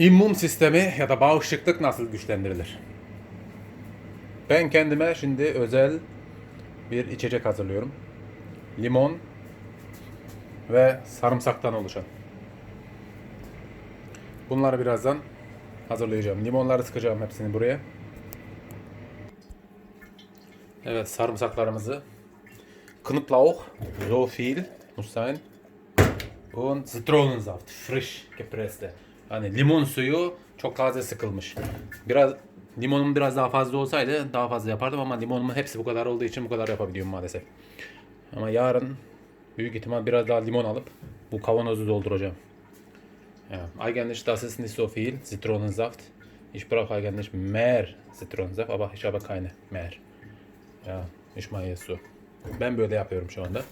İmmün sistemi ya da bağışıklık nasıl güçlendirilir? Ben kendime şimdi özel bir içecek hazırlıyorum. Limon ve sarımsaktan oluşan. Bunları birazdan hazırlayacağım. Limonları sıkacağım hepsini buraya. Evet sarımsaklarımızı Knoblauch, so viel muss sein. Und Zitronensaft, frisch gepresste. Hani limon suyu çok taze sıkılmış. Biraz limonum biraz daha fazla olsaydı daha fazla yapardım ama limonumun hepsi bu kadar olduğu için bu kadar yapabiliyorum maalesef. Ama yarın büyük ihtimal biraz daha limon alıp bu kavanozu dolduracağım. Ja, eigentlich das ist nicht so viel Zitronensaft. Ich brauche eigentlich mehr Zitronensaft, aber ich habe keine mehr. Ya, ich mache so. Ben böyle yapıyorum şu anda.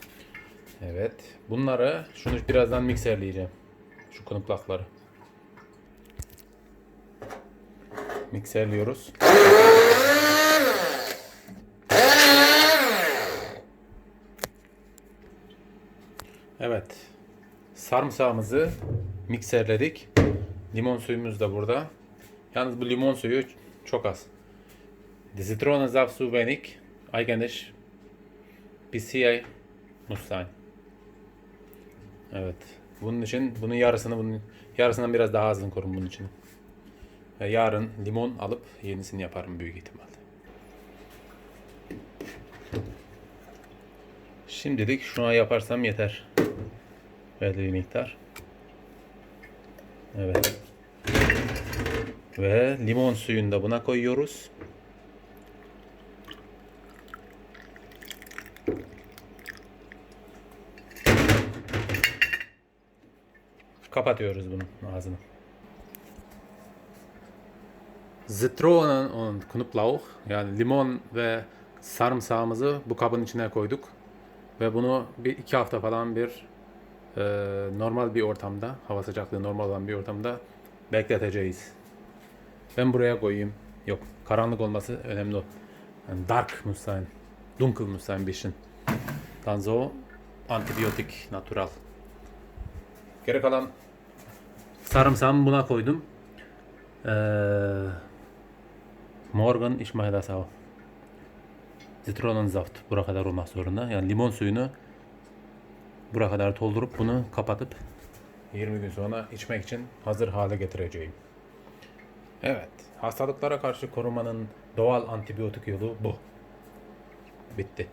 Evet. Bunları şunu birazdan mikserleyeceğim. Şu knoplakları. Mikserliyoruz. Evet. Sarımsağımızı mikserledik. Limon suyumuz da burada. Yalnız bu limon suyu çok az. Die Zitronensaft zu wenig. Eigentlich bis hier muss sein. Evet. Bunun için bunun yarısını bunun yarısından biraz daha azını korun bunun için. Ve yarın limon alıp yenisini yaparım büyük ihtimalle. Şimdilik şuna yaparsam yeter. Belli bir miktar. Evet. Ve limon suyunu da buna koyuyoruz. Kapatıyoruz bunun ağzını. Zitronen und Knoblauch yani limon ve sarımsağımızı bu kabın içine koyduk. Ve bunu bir iki hafta falan bir e, normal bir ortamda, hava sıcaklığı normal olan bir ortamda bekleteceğiz. Ben buraya koyayım. Yok, karanlık olması önemli. Yani dark muss sein. Dunkel muss sein ein bisschen. Dann antibiyotik, natural. Geri kalan sarımsağımı buna koydum. Ee, morgen ich mache das auch. Zitronensaft buraya kadar olmak zorunda. Yani limon suyunu buraya kadar doldurup bunu kapatıp 20 gün sonra içmek için hazır hale getireceğim. Evet, hastalıklara karşı korumanın doğal antibiyotik yolu bu. Bitti.